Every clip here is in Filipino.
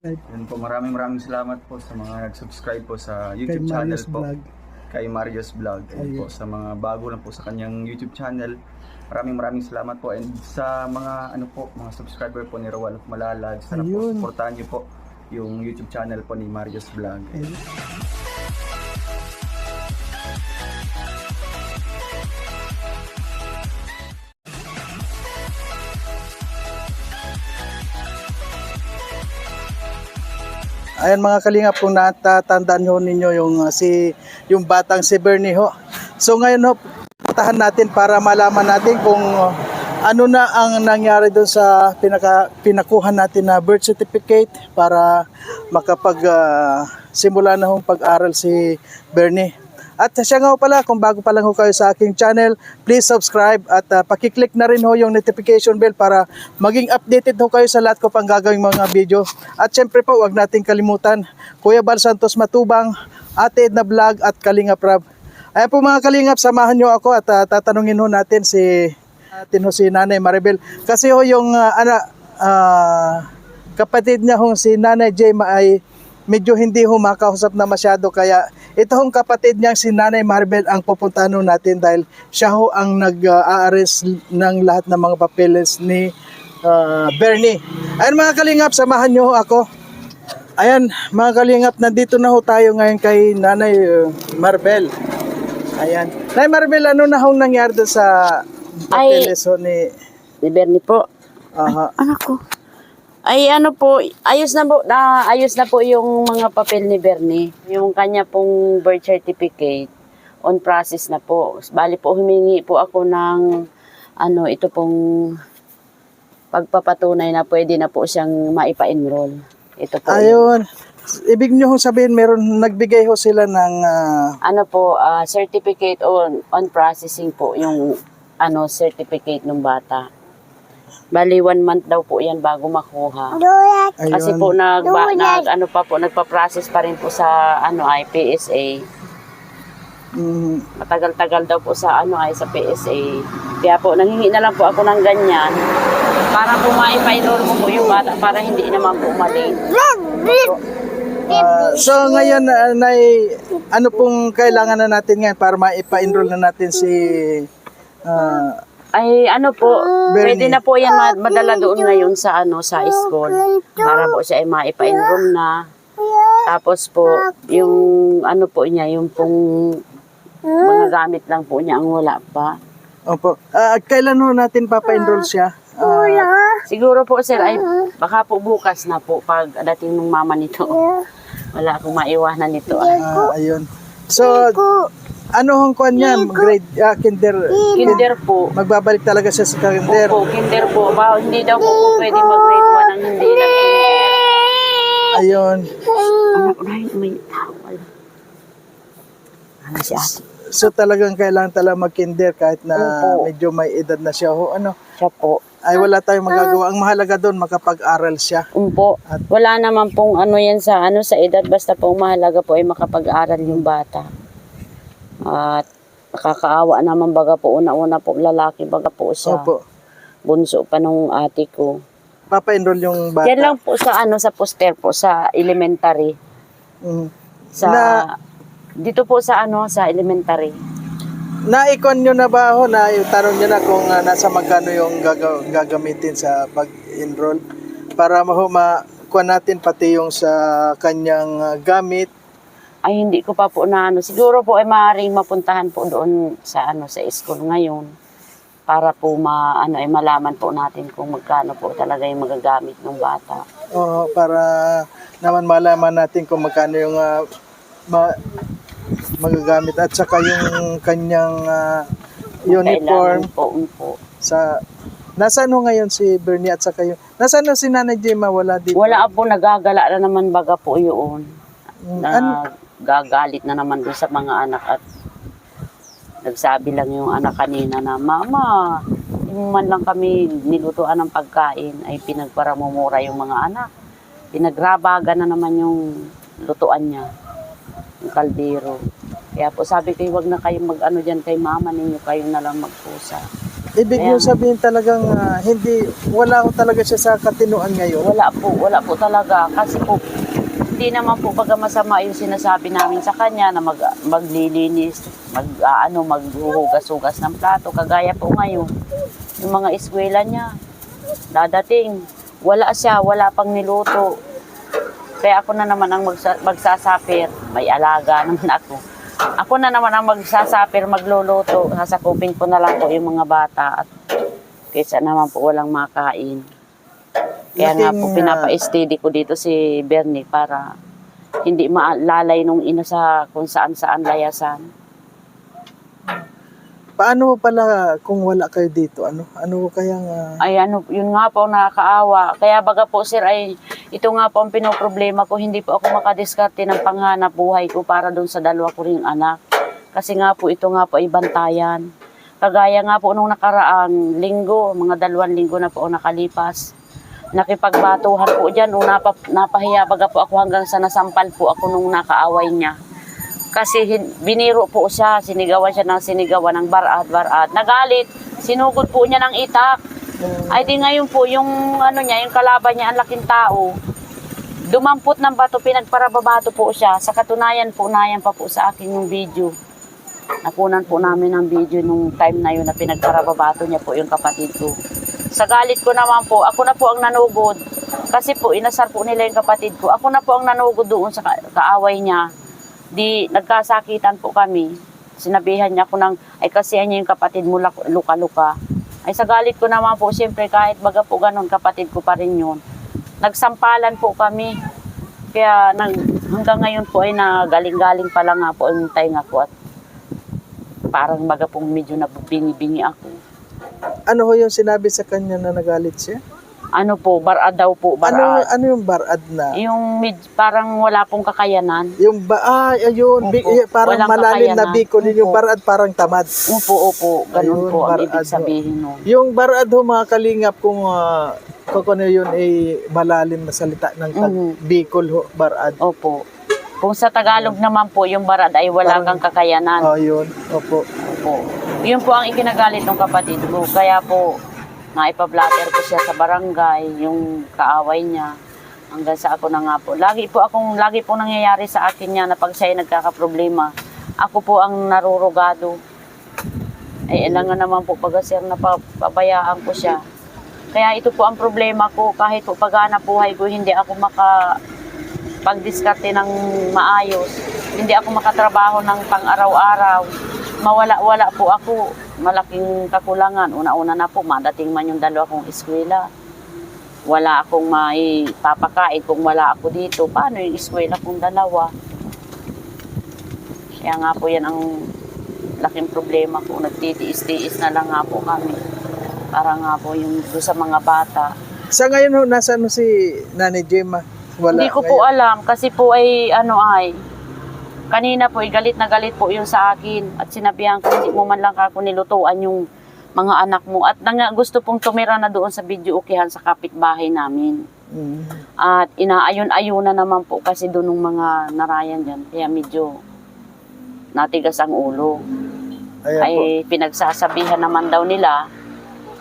Yun po, maraming maraming salamat po sa mga nag-subscribe po sa Kay YouTube channel Marius po. Vlog. Kay Marius Vlog. Ayun Ayun. po, sa mga bago lang po sa kanyang YouTube channel. Maraming maraming salamat po. And sa mga ano po, mga subscriber po ni Rowan of Malalag, sana po Ayun. supportahan niyo po yung YouTube channel po ni Marius Vlog. Ayun. Ayan mga kalingap, kung natatandaan ho ninyo yung uh, si yung batang si Bernie ho. So ngayon ho, patahan natin para malaman natin kung uh, ano na ang nangyari doon sa pinaka, pinakuha natin na birth certificate para makapag uh, simula na hong pag-aral si Bernie. At siya nga pala, kung bago pa lang ho kayo sa aking channel, please subscribe at uh, pakiclick na rin ho yung notification bell para maging updated ho kayo sa lahat ko pang gagawing mga video. At syempre po, wag nating kalimutan, Kuya Bal Santos Matubang, Ate Edna Vlog at Kalinga Prab. Ayan po mga Kalingap, samahan nyo ako at uh, tatanungin ho natin si atin ho si Nanay Maribel. Kasi ho yung uh, ana, ah, kapatid niya hong si Nanay Jema ay medyo hindi ho makausap na masyado kaya ito hong kapatid niyang si Nanay Maribel ang pupuntahan natin dahil siya ho ang nag-aares ng lahat ng mga papeles ni ah, Bernie. Ayan mga kalingap, samahan niyo ako. Ayan mga kalingap, nandito na ho tayo ngayon kay Nanay uh, Maribel. Ayan. Nanay Maribel, ano na hong nangyari sa Ay. papeles ho ni... Ni Bernie po. Aha. Anak ko. Ay ano po, ayos na po, na, ayos na po yung mga papel ni Bernie. Yung kanya pong birth certificate on process na po. Bali po humingi po ako ng ano, ito pong pagpapatunay na pwede na po siyang maipa-enroll. Ito po. Ayun. Ibig hong sabihin, meron, nagbigay ho sila ng... ah, ano po, ah, certificate on on processing po yung ano certificate ng bata. Bali one month daw po 'yan bago makuha. Kasi po nag, ba, nag ano pa po nagpa-process pa rin po sa ano ay PSA. Mm, Matagal-tagal daw po sa ano ay sa PSA. Kaya po nanghingi na lang po ako ng ganyan para po maipa-enroll mo po yung bata para hindi naman po mali. ah, so ngayon, uh, Nay, ano pong kailangan na natin ngayon para maipa-enroll na natin si... ah, Ay ano po, Bernie. pwede na po yan ma- madala doon ngayon sa ano sa school para po siya ay maipa-enroll na. Tapos po, yung ano po niya, yung pong mga gamit lang po niya ang wala pa. opo. Ah, kailan ho natin papa-enroll siya? Ah, Siguro po sir, ay baka po bukas na po pag dating ng mama nito. Wala akong maiwanan nito. ah. ah, ayun. So, ano hong kwan niya? Grade, ah, kinder. Kinder po. Magbabalik talaga siya sa kinder. Opo, kinder po. Ba, hindi daw po po pwede mag-grade 1 ang hindi lang kinder. Ayun. Anak ko na may tawal. Ano si ate? So talagang kailangan talaga mag-kinder kahit na Opo. medyo may edad na siya. Ho, ano, Siya po. ay wala tayong magagawa. Ang mahalaga doon, makapag-aral siya. Umpo. Wala naman pong ano yan sa ano sa edad basta po ang mahalaga po ay makapag-aral yung bata. At nakakaawa naman baga po una-una po lalaki baga po siya. Opo. Bunso pa nung ate ko. Papa-enroll yung bata. Yan lang po sa ano sa poster po sa elementary. Mm. Sa Na- dito po sa ano sa elementary. Na-icon nyo na ba ho? Na tanong nyo na kung ah, nasa magkano yung gaga- gagamitin sa pag-enroll para maho makuha natin pati yung sa kanyang ah, gamit. Ay hindi ko pa po na ano. Siguro po ay maaaring mapuntahan po doon sa ano sa school ngayon para po ma ano ay malaman po natin kung magkano po talaga yung magagamit ng bata. Oo, para naman malaman natin kung magkano yung ah, ma- magagamit at saka yung kanyang ah, uniform Kailangan po, po. sa Nasaan ho ngayon si Bernie at saka yung Nasaan ho si Nanay Gemma? Wala dito. Wala po nagagala na naman baga po yun. Na gagalit na naman doon sa mga anak at nagsabi lang yung anak kanina na, Mama, mo man lang kami nilutuan ng pagkain ay pinagparamumura yung mga anak. Pinagrabaga na naman yung lutuan niya, yung kaldero. Kaya po sabi ko, wag na kayong mag-ano dyan kay mama ninyo, kayo na lang magpusa. Ibig nga. sabihin talagang ah, hindi, wala ko talaga siya sa katinuan ngayon. Wala po, wala po talaga. Kasi po, hindi naman po baga masama yung sinasabi namin sa kanya na mag, maglilinis, mag, ah, ano, maghuhugas-hugas ng plato. Kagaya po ngayon, yung mga eskwela niya, dadating, wala siya, wala pang niluto. Kaya ako na naman ang magsa, magsasapir, may alaga naman ako. Ako na naman ang magsasapir, magluluto, sasakupin ko na lang po yung mga bata at kaysa naman po walang makain. Kaya nga po, ah, pinapa-steady ko dito si Bernie para hindi maalalay nung ina sa kung saan-saan layasan. Paano pala kung wala kayo dito? Ano ano kayang ah, Ay ano, yun nga po nakakaawa. Kaya baga po sir ay ito nga po ang pinoproblema ko. Hindi po ako makadiskarte ng panghanap buhay ko para doon sa dalawa ko ring anak. Kasi nga po ito nga po ay bantayan. Kagaya nga po nung nakaraang linggo, mga dalawang linggo na po nakalipas. Nakipagbatuhan po dyan. Nung napa, napahiya baga po ako hanggang sa nasampal po ako nung nakaaway niya. Kasi biniro po siya, sinigawan siya ng sinigawan ng barat, barat. Nagalit, sinugod po niya ng itak. Ay di ngayon po, yung ano niya, yung kalaban niya, ang laking tao. Dumampot ng bato, pinagparababato po siya. Sa katunayan po, nayan pa po sa akin yung video. Nakunan po namin ng video nung time na yun na pinagparababato niya po yung kapatid ko. Sa galit ko naman po, ako na po ang nanugod. Kasi po, inasar po nila yung kapatid ko. Ako na po ang nanugod doon sa ka- kaaway niya. Di, nagkasakitan po kami. Sinabihan niya ako ng, ay kasi niya yung kapatid mo luka-luka. Ay sa galit ko naman po, siyempre kahit baga po ganun, kapatid ko pa rin yun. Nagsampalan po kami. Kaya nag, hanggang ngayon po ay nagaling-galing pa lang nga po ang tainga ko at parang baga pong medyo nabingi-bingi ako. Ano ho yung sinabi sa kanya na nagalit siya? Ano po, barad daw po, Ano barad. ano yung barad na? Yung med, parang wala pong kakayanan. Yung ba ay ayun, bi- Opo, eh, parang walang malalim na kakayanan. bicol yun, yung Opo. barad parang tamad. Upo, upo, ganun Ayun, po ang barad ibig sabihin nun. Yung barad ho mga kalingap kung uh, ano yun ay malalim na salita ng tag- Mhm. Bicol ho, barad. Opo. Kung sa Tagalog naman po, yung barad ay wala Parang- kang kakayanan. Oh, yun. Opo. Yun po ang ikinagalit ng kapatid ko. Kaya po, naipablatter ko siya sa barangay, yung kaaway niya. Hanggang sa ako na nga po. Lagi po akong, lagi po nangyayari sa akin niya na pag siya ay nagkakaproblema, ako po ang narurugado. Ay, ilangan naman po pag sir na pa- pabayaan ko siya. Kaya ito po ang problema ko, kahit po paghanap buhay ko, hindi ako maka pagdiskarte ng maayos. Hindi ako makatrabaho ng pang-araw-araw. Mawala-wala po ako. Malaking kakulangan. Una-una na po, madating man yung dalawa kong eskwela. Wala akong maipapakain kung wala ako dito. Paano yung eskwela kong dalawa? Kaya nga po yan ang laking problema ko. Nagtitiis-tiis na lang nga po kami. Para nga po yung sa mga bata. Sa ngayon ho, nasaan ho si Nanay Gemma? Wala Hindi ko po ngayon. alam kasi po ay ano ay kanina po ay galit na galit po yung sa akin at sinabihan ko hindi mo man lang ako nilutuan yung mga anak mo at nang gusto pong tumira na doon sa video ukihan sa kapitbahay namin. Mm. At inaayon-ayunan naman po kasi doon ng mga narayan dyan. Kaya medyo natigas ang ulo. Ayan ay po. pinagsasabihan naman daw nila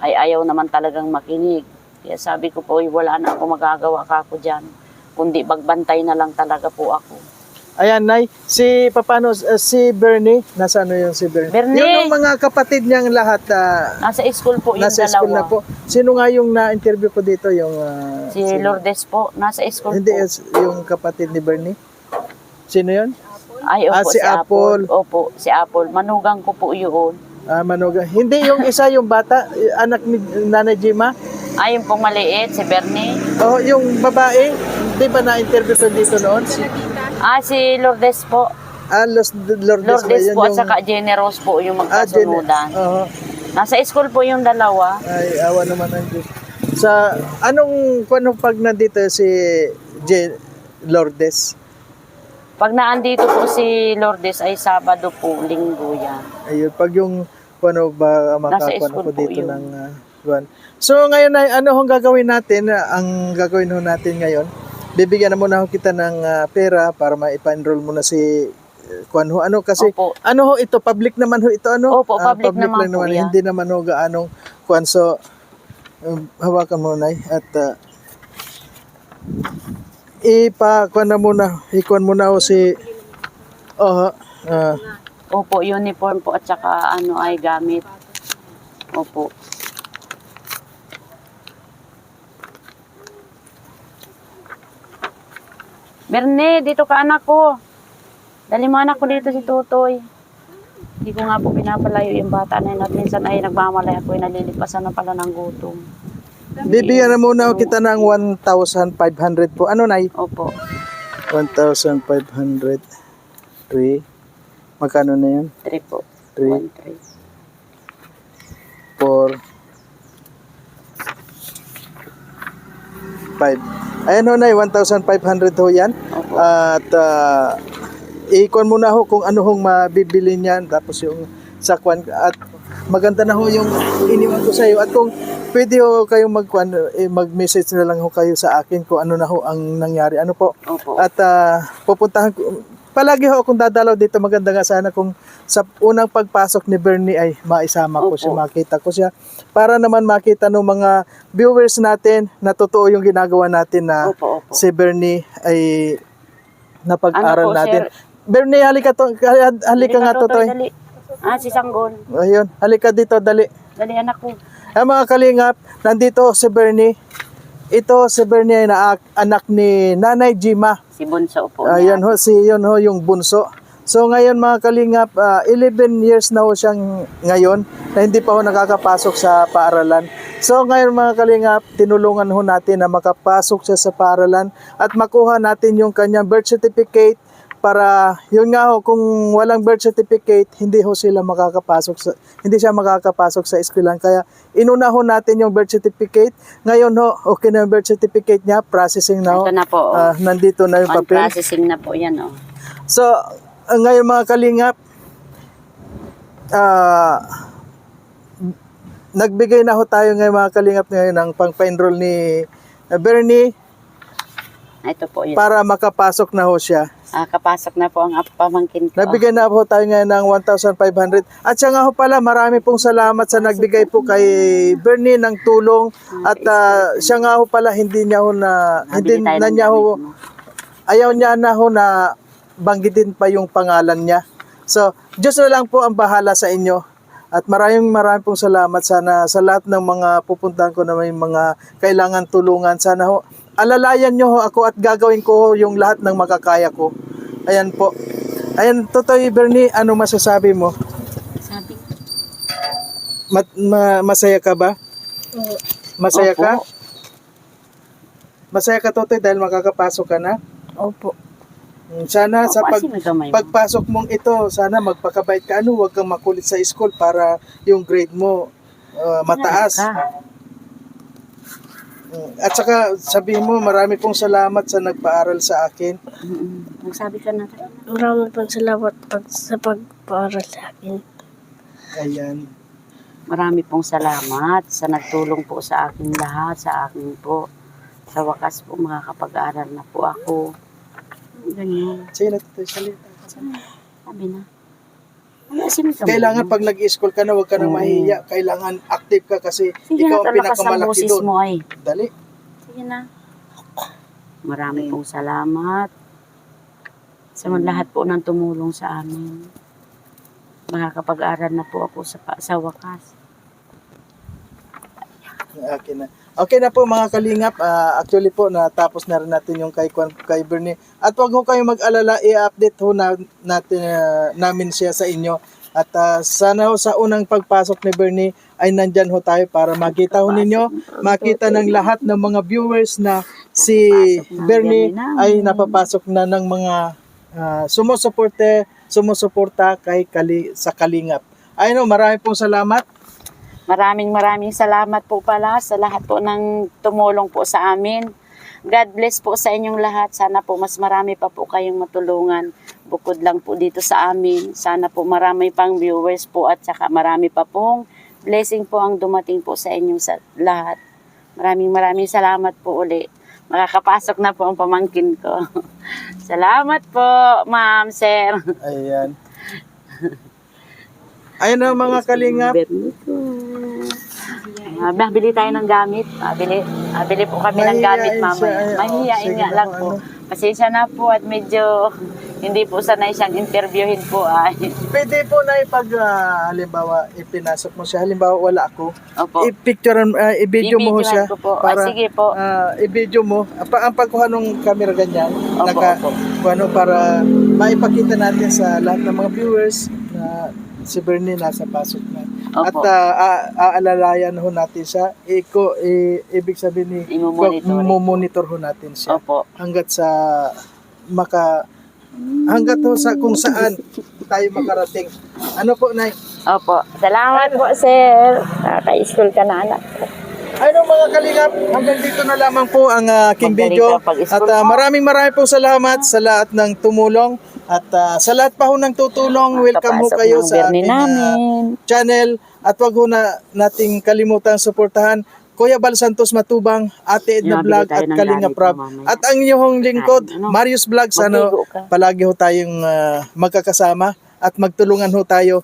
ay ayaw naman talagang makinig. Kaya sabi ko po, "Uy, wala na ako magagawa ka ako dyan. Kundi bagbantay na lang talaga po ako. Ayan, Nay. Si, paano, uh, si Bernie, nasa ano yung si Bernie? Bernie! Yung mga kapatid niyang lahat, ah, Nasa school po yung nasa dalawa. school na po. Sino nga yung na-interview ko dito? Yung, ah, Si Lourdes po, nasa school Hindi, po. is- yung kapatid ni Bernie. Sino yun? Ay, opo, Ah, si si, Apple. Apple. Opo, si Apple. Manugang ko po yun. Ah, Manuga. Hindi, yung isa, yung bata, anak ni Nanay Jima. Ay, yung pong maliit, si Bernie. Oh, yung babae, di ba na-interview ko dito noon? Si, Ah, si Lourdes po. ah, Los Lourdes, Lourdes po at Yung- saka Generous po yung Ah, Jen- magkasunudan. Oo. Nasa school po yung dalawa. Ay, awa naman ng Diyos. Sa, anong, anong pag nandito si J. Lourdes? Pag naandito po si Lourdes ay Sabado po, Linggo yan. Ayun, pag yung, ano ba, school ko po dito yun. ng, ah, buwan. So, ngayon ay, ano hong gagawin natin? Ah, Ang gagawin ho natin ngayon, bibigyan na muna ho kita ng ah, pera para maipa-enroll mo na si kuan ho ano kasi Opo. ano ho ito public naman ho ito ano Opo, Ah, public naman lang po yan. hindi naman ho gaanong kuan so um, hawakan mo nay at uh, ipa kuan na muna ikuan muna ho si oh ah, Opo, uniform po at saka ano ay gamit. Opo. Berne, dito ka anak ko. Dali mo anak ko dito si Tutoy. Hindi ko nga po pinapalayo yung bata na yun at minsan ay nagmamalay ako ay nalilipasan na pala ng gutom. bibigyan na muna ho kita ng 1,500 po ano nay Opo. 1,500 3 magkano na yan 3 po. 3 One, three. 4 5 ayan ho nay 1,500 ho yan. Opo. At uh, ikon mo na ho kung ano hong mabibili niyan. Tapos yung sakwan. At maganda na ho yung iniwan ko sa iyo at kung pwede ho kayong magkwan eh, mag-message na lang ho kayo sa akin kung ano na ho ang nangyari. Ano po? Opo. at ah, pupuntahan ko palagi ho akong dadalaw dito maganda nga sana kung sa unang pagpasok ni Bernie ay maisama ko siya makita ko siya para naman makita ng mga viewers natin na totoo yung ginagawa natin na Opo, opo. si Bernie ay napag-aral Ano po, natin. sir? Bernie, halika to, halika nga to, Toy. Dali. Ah, si Sanggol. Ayun, halika dito, dali. Dali anak ko. Ay mga kalingap, nandito si Bernie. Ito si Bernie ay na anak ni Nanay Jima. Si Bunso po. Ayan ho, si yun ho yung bunso. So ngayon mga kalingap, ah, 11 years na ho siyang ngayon na hindi pa ho nakakapasok sa paaralan. So ngayon mga kalingap, tinulungan ho natin na makapasok siya sa paaralan at makuha natin yung kanyang birth certificate para yun nga ho kung walang birth certificate hindi ho sila makakapasok sa hindi siya makakapasok sa eskwelahan kaya inuna ho natin yung birth certificate ngayon ho okay na yung birth certificate niya processing na ho Ito na po. oh. Ah, nandito na yung On papel processing na po yan. Oh. So, uh, ngayon mga kalingap, ah nagbigay na ho tayo ngayon mga kalingap ngayon ng pang-enroll ni uh, Bernie Ito po yun. para makapasok na ho siya. Ah, kapasok na po ang pamangkin ko. Nagbigay na po tayo ngayon ng 1,500. At siya nga ho pala, marami pong salamat sa nagbigay po kay Bernie ng tulong. At ah, siya nga ho pala, hindi niya ho na, hindi na niya ho, ayaw niya na ho na banggitin pa yung pangalan niya. So, Diyos na lang po ang bahala sa inyo. At maraming maraming pong salamat sana sa lahat ng mga pupuntahan ko na may mga kailangan tulungan. Sana ho, alalayan nyo ho ako at gagawin ko ho yung lahat ng makakaya ko. Ayan po. Ayan, Totoy Bernie, ano masasabi mo? Sabi. Ma- ma- masaya ka ba? Masaya ka? Opo. Masaya ka, Totoy, dahil makakapasok ka na? Opo. Mm, Sana sa Opo, pag kamay mo. pagpasok mong ito, sana magpakabait ka ano, huwag kang makulit sa school para yung grade mo uh, mataas. Ka. At saka sabihin mo, marami pong salamat sa nagpaaral sa akin. Mm-mm. Magsabi ka na. Maraming pang salamat pag, sa pagpaaral sa akin. Ayan. Marami pong salamat sa nagtulong po sa akin lahat, sa akin po. Sa wakas po, makakapag-aral na po ako. Ganyan. Sige na, Totoy, salita. Sabi na. Kailangan pag nag-school ka na, huwag ka nang Oo. mahihiya. Kailangan active ka kasi Sige ikaw na, ang talakas ang pinakamalaki boses doon. mo ay. Dali. Sige na. Marami pong salamat sa mga lahat po ng tumulong sa amin. Makakapag-aral na po ako sa, pa- sa wakas. Okay na. Okay na po mga kalingap. Ah, actually po natapos na rin natin yung kay Kwan- kay Bernie. At wag ho kayong mag-alala, i-update ho na, natin ah, namin siya sa inyo. At ah, sana ho sa unang pagpasok ni Bernie ay nandyan ho tayo para makita ho ninyo, makita ng lahat ng mga viewers na si Bernie ay napapasok na ng mga uh, sumusuporte, sumusuporta kay Kali, sa Kalingap. Ayun ho, marami pong salamat. Maraming maraming salamat po pala sa lahat po ng tumulong po sa amin. God bless po sa inyong lahat. Sana po mas marami pa po kayong matulungan. Bukod lang po dito sa amin. Sana po marami pang viewers po at saka marami pa pong blessing po ang dumating po sa inyong sa lahat. Maraming maraming salamat po uli. makakapasok na po ang pamangkin ko. Salamat po, ma'am, sir. Ayan. Ayun na mga kalingap. Ah, bili tayo ng gamit. Ah, bili, ah, bili po kami ng gamit, Mahihiyain mama. siya, ay, Mahihiyain oh, nga lang po, ano. Pasensya na po at medyo hindi po sanay siyang interviewin po. Ay. Pwede po na ipag, ah, halimbawa, ipinasok mo siya. Halimbawa, wala ako. Opo. I-picture, uh, i-video mo siya. ko po. Para, ah, sige po. ah, i-video mo. Pa, ang pagkuha ng camera ganyan, Opo, naka, opo. ano, para maipakita natin sa lahat ng mga viewers na si Bernie nasa pasok na. At Opo. ah, a- aalalayan ho natin siya. Iko, i- ibig sabihin ni monitor ho natin siya Opo. hanggat sa maka hanggat ho sa kung saan tayo makarating. Ano po, Nay? Opo. Salamat po, sir. Naka-school ka na, anak. Ano mga kalingap, hanggang dito na lamang po ang uh, aking video. At ah, mo. maraming maraming po salamat sa lahat ng tumulong. At ah, sa lahat pa ho ng tutulong, welcome ho kayo sa ating ah, namin. channel. At wag ho na nating kalimutan suportahan Kuya Bal Santos Matubang, Ate Edna Vlog at ng Kalinga Prab. At ang inyong lingkod, Ano? Marius ano, Magligo ka. palagi ho tayong ah, magkakasama at magtulungan ho tayo.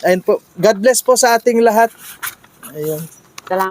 Ayun po. God bless po sa ating lahat. Ayun. Salamat.